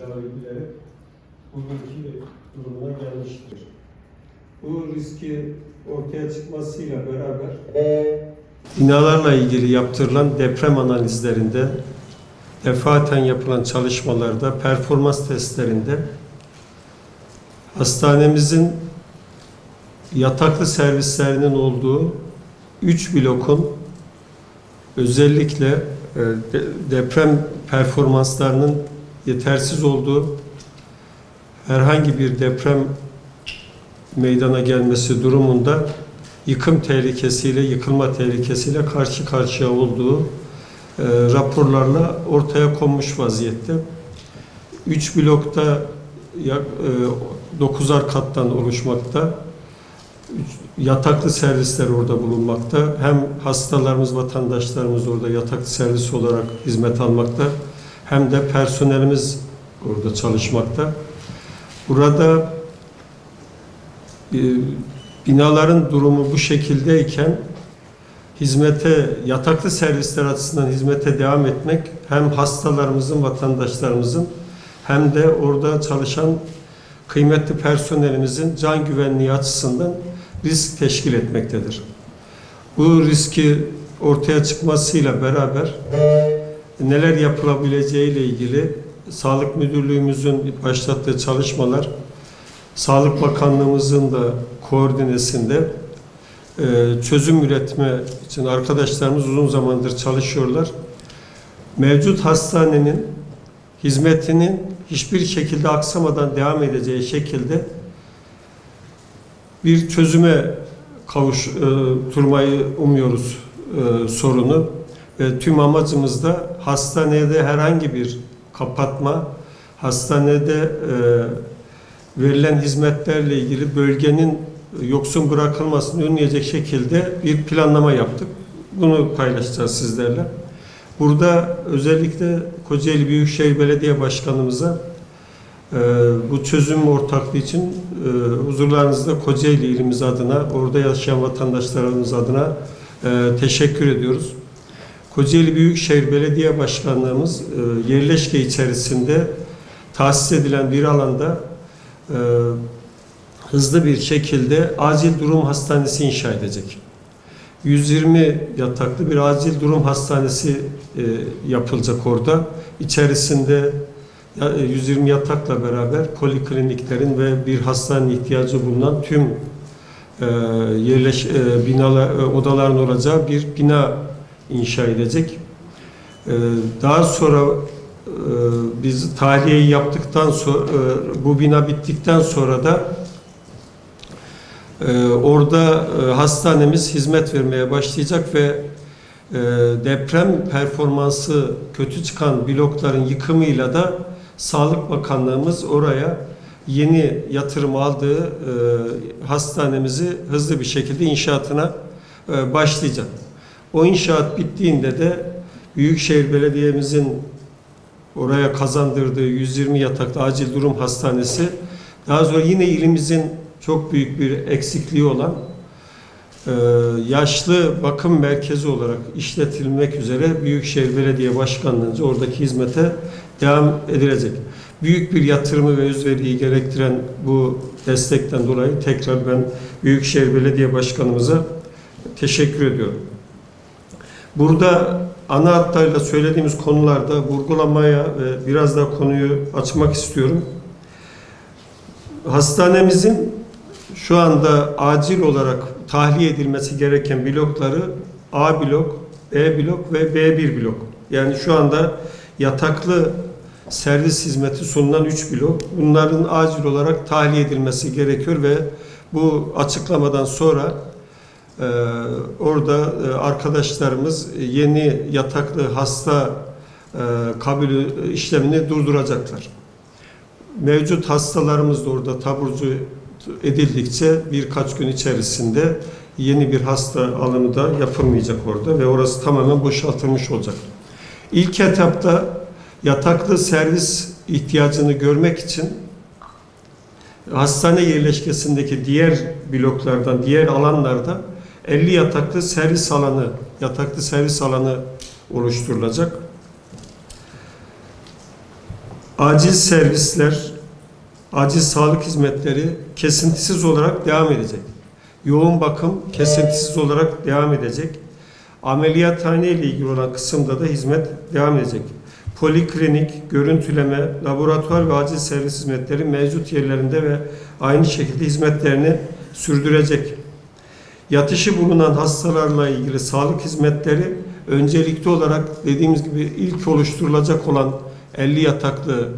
tedavi edilerek bugünkü durumuna gelmiştir. Bu riski ortaya çıkmasıyla beraber binalarla ilgili yaptırılan deprem analizlerinde defaten yapılan çalışmalarda, performans testlerinde hastanemizin yataklı servislerinin olduğu 3 blokun özellikle e, de- deprem performanslarının yetersiz olduğu herhangi bir deprem meydana gelmesi durumunda yıkım tehlikesiyle, yıkılma tehlikesiyle karşı karşıya olduğu e, raporlarla ortaya konmuş vaziyette. 3 blokta e, 9'ar kattan oluşmakta. Yataklı servisler orada bulunmakta. Hem hastalarımız, vatandaşlarımız orada yataklı servis olarak hizmet almakta. Hem de personelimiz orada çalışmakta. Burada e, binaların durumu bu şekildeyken hizmete, yataklı servisler açısından hizmete devam etmek hem hastalarımızın, vatandaşlarımızın hem de orada çalışan kıymetli personelimizin can güvenliği açısından risk teşkil etmektedir. Bu riski ortaya çıkmasıyla beraber neler yapılabileceği ile ilgili Sağlık Müdürlüğümüzün başlattığı çalışmalar, Sağlık Bakanlığımızın da koordinesinde e, çözüm üretme için arkadaşlarımız uzun zamandır çalışıyorlar. Mevcut hastanenin hizmetinin hiçbir şekilde aksamadan devam edeceği şekilde bir çözüme kavuşturmayı umuyoruz e, sorunu ve tüm amacımız da hastanede herhangi bir kapatma, hastanede e, verilen hizmetlerle ilgili bölgenin yoksun bırakılmasını önleyecek şekilde bir planlama yaptık. Bunu paylaşacağız sizlerle. Burada özellikle Kocaeli Büyükşehir Belediye Başkanımıza e, bu çözüm ortaklığı için e, huzurlarınızda Kocaeli ilimiz adına, orada yaşayan vatandaşlarımız adına e, teşekkür ediyoruz. Kocaeli Büyükşehir Belediye Başkanlığımız e, yerleşke içerisinde tahsis edilen bir alanda e, hızlı bir şekilde acil durum hastanesi inşa edecek. 120 yataklı bir acil durum hastanesi e, yapılacak orada. İçerisinde ya- e, 120 yatakla beraber polikliniklerin ve bir hastanenin ihtiyacı bulunan tüm e, yerleş e, binalar e, odaların olacağı bir bina inşa edecek. E, daha sonra e, biz tahliyeyi yaptıktan sonra e, bu bina bittikten sonra da ee, orada e, hastanemiz hizmet vermeye başlayacak ve e, deprem performansı kötü çıkan blokların yıkımıyla da Sağlık Bakanlığımız oraya yeni yatırım aldığı e, hastanemizi hızlı bir şekilde inşaatına e, başlayacak. O inşaat bittiğinde de Büyükşehir Belediye'mizin oraya kazandırdığı 120 yataklı acil durum hastanesi daha sonra yine ilimizin çok büyük bir eksikliği olan e, yaşlı bakım merkezi olarak işletilmek üzere Büyükşehir Belediye Başkanlığı'nca oradaki hizmete devam edilecek. Büyük bir yatırımı ve özveriyi gerektiren bu destekten dolayı tekrar ben Büyükşehir Belediye Başkanımıza teşekkür ediyorum. Burada ana hatlarıyla söylediğimiz konularda vurgulamaya ve biraz daha konuyu açmak istiyorum. Hastanemizin şu anda acil olarak tahliye edilmesi gereken blokları A blok, B blok ve B1 blok. Yani şu anda yataklı servis hizmeti sunulan 3 blok. Bunların acil olarak tahliye edilmesi gerekiyor ve bu açıklamadan sonra e, orada e, arkadaşlarımız yeni yataklı hasta e, kabulü işlemini durduracaklar. Mevcut hastalarımız da orada taburcu edildikçe birkaç gün içerisinde yeni bir hasta alımı da yapılmayacak orada ve orası tamamen boşaltılmış olacak. İlk etapta yataklı servis ihtiyacını görmek için hastane yerleşkesindeki diğer bloklardan, diğer alanlarda 50 yataklı servis alanı, yataklı servis alanı oluşturulacak. acil servisler, acil sağlık hizmetleri kesintisiz olarak devam edecek. Yoğun bakım kesintisiz olarak devam edecek. Ameliyathane ile ilgili olan kısımda da hizmet devam edecek. Poliklinik, görüntüleme, laboratuvar ve acil servis hizmetleri mevcut yerlerinde ve aynı şekilde hizmetlerini sürdürecek. Yatışı bulunan hastalarla ilgili sağlık hizmetleri öncelikli olarak dediğimiz gibi ilk oluşturulacak olan 50 yataklı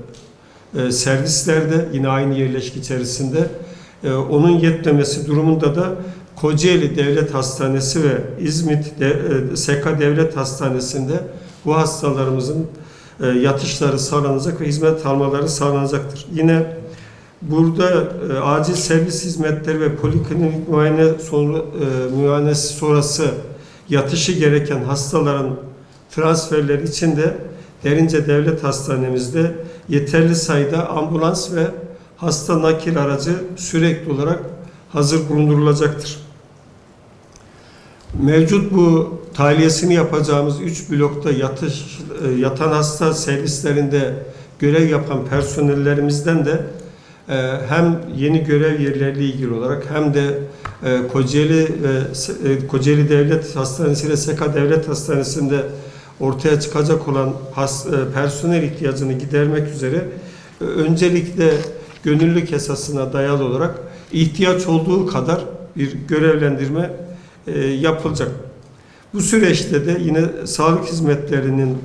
e, servislerde yine aynı yerleşki içerisinde e, onun yetmemesi durumunda da Kocaeli Devlet Hastanesi ve İzmit De, e, Seka Devlet Hastanesi'nde bu hastalarımızın e, yatışları sağlanacak ve hizmet almaları sağlanacaktır. Yine burada e, acil servis hizmetleri ve poliklinik muayene sonra, e, muayenesi sonrası yatışı gereken hastaların transferleri için de Derince Devlet Hastanemizde yeterli sayıda ambulans ve hasta nakil aracı sürekli olarak hazır bulundurulacaktır. Mevcut bu tahliyesini yapacağımız 3 blokta yatış, e, yatan hasta servislerinde görev yapan personellerimizden de hem yeni görev yerleriyle ilgili olarak hem de e, Kocaeli e, Kocaeli Devlet Hastanesi ile Seka Devlet Hastanesi'nde ortaya çıkacak olan e, personel ihtiyacını gidermek üzere öncelikle gönüllülük esasına dayalı olarak ihtiyaç olduğu kadar bir görevlendirme yapılacak. Bu süreçte de yine sağlık hizmetlerinin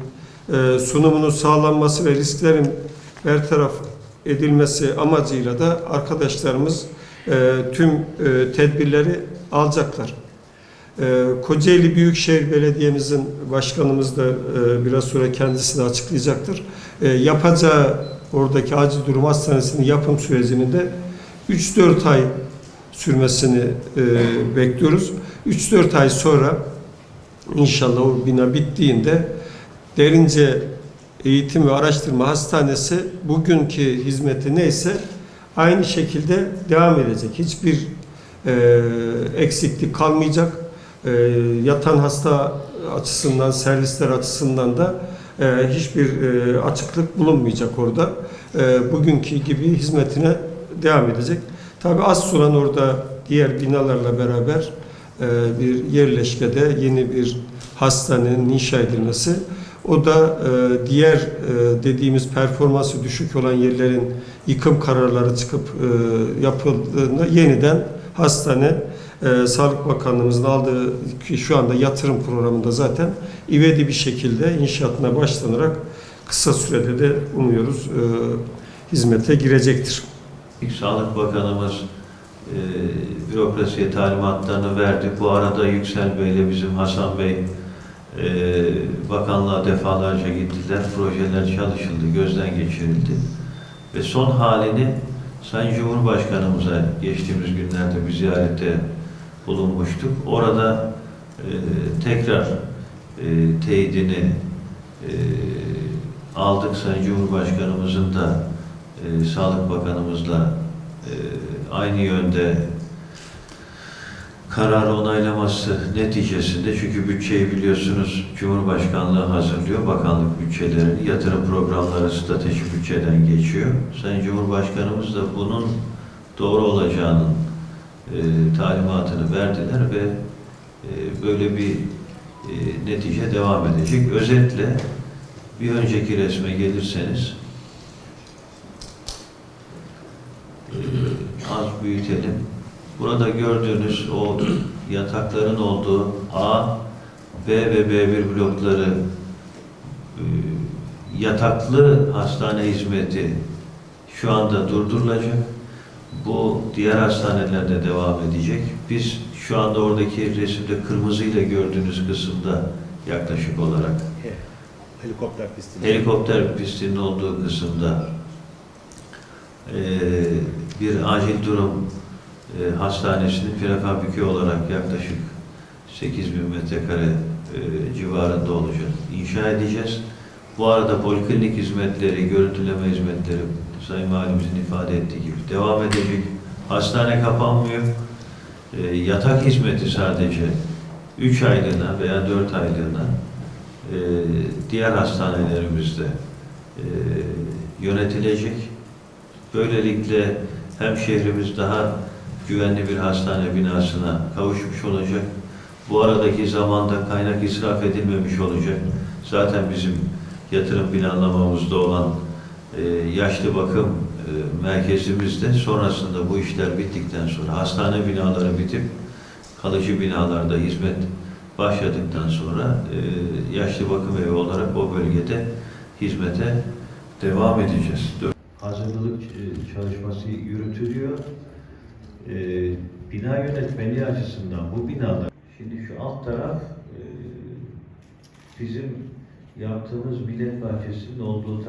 sunumunun sağlanması ve risklerin bertaraf edilmesi amacıyla da arkadaşlarımız e, tüm e, tedbirleri alacaklar. E, Kocaeli Büyükşehir Belediye'mizin başkanımız da e, biraz sonra kendisi de açıklayacaktır. E, yapacağı oradaki acil durum hastanesinin yapım sürecinin de 3-4 ay sürmesini e, bekliyoruz. 3-4 ay sonra inşallah o bina bittiğinde derince eğitim ve araştırma hastanesi bugünkü hizmeti neyse aynı şekilde devam edecek. Hiçbir e, eksiklik kalmayacak. E, yatan hasta açısından, servisler açısından da e, hiçbir e, açıklık bulunmayacak orada. E, bugünkü gibi hizmetine devam edecek. Tabi az sonra orada diğer binalarla beraber e, bir yerleşkede yeni bir hastanenin inşa edilmesi o da e, diğer e, dediğimiz performansı düşük olan yerlerin yıkım kararları çıkıp e, yapıldığında yeniden hastane e, Sağlık Bakanlığımızın aldığı ki şu anda yatırım programında zaten ivedi bir şekilde inşaatına başlanarak kısa sürede de umuyoruz e, hizmete girecektir. Sağlık Bakanımız e, bürokrasiye talimatlarını verdi. Bu arada Yüksel Bey ile bizim Hasan Bey e, bakanlığa defalarca gittiler. Projeler çalışıldı, gözden geçirildi. Ve son halini Sayın Cumhurbaşkanımıza geçtiğimiz günlerde bir ziyarette bulunmuştuk. Orada e, tekrar e, teyidini e, aldık Sayın Cumhurbaşkanımızın da e, Sağlık Bakanımızla e, aynı yönde karar onaylaması neticesinde çünkü bütçeyi biliyorsunuz Cumhurbaşkanlığı hazırlıyor. Bakanlık bütçelerini, yatırım programları stratejik bütçeden geçiyor. Sayın Cumhurbaşkanımız da bunun doğru olacağının e, talimatını verdiler ve e, böyle bir e, netice devam edecek. Özetle bir önceki resme gelirseniz e, az büyütelim. Burada gördüğünüz o yatakların olduğu A, B ve B1 blokları e, yataklı hastane hizmeti şu anda durdurulacak. Bu diğer hastanelerde devam edecek. Biz şu anda oradaki resimde kırmızıyla gördüğünüz kısımda yaklaşık olarak Helikopter pisti. helikopter pistinin olduğu kısımda eee, bir acil durum eee, hastanesinin prefabrik olarak yaklaşık 8 bin metrekare eee, civarında olacak. İnşa edeceğiz. Bu arada poliklinik hizmetleri, görüntüleme hizmetleri Sayın Valimizin ifade ettiği gibi devam edecek. Hastane kapanmıyor. Eee, yatak hizmeti sadece 3 aylığına veya 4 aylığına e, diğer hastanelerimizde e, yönetilecek. Böylelikle hem şehrimiz daha güvenli bir hastane binasına kavuşmuş olacak. Bu aradaki zamanda kaynak israf edilmemiş olacak. Zaten bizim yatırım planlamamızda olan e, yaşlı bakım e, merkezimizde sonrasında bu işler bittikten sonra hastane binaları bitip kalıcı binalarda hizmet başladıktan sonra e, yaşlı bakım evi olarak o bölgede hizmete devam edeceğiz. Hazırlık e, çalışması yürütülüyor. E, bina yönetmeliği açısından bu binalar, şimdi şu alt taraf e, bizim yaptığımız millet bahçesinin olduğu taraf.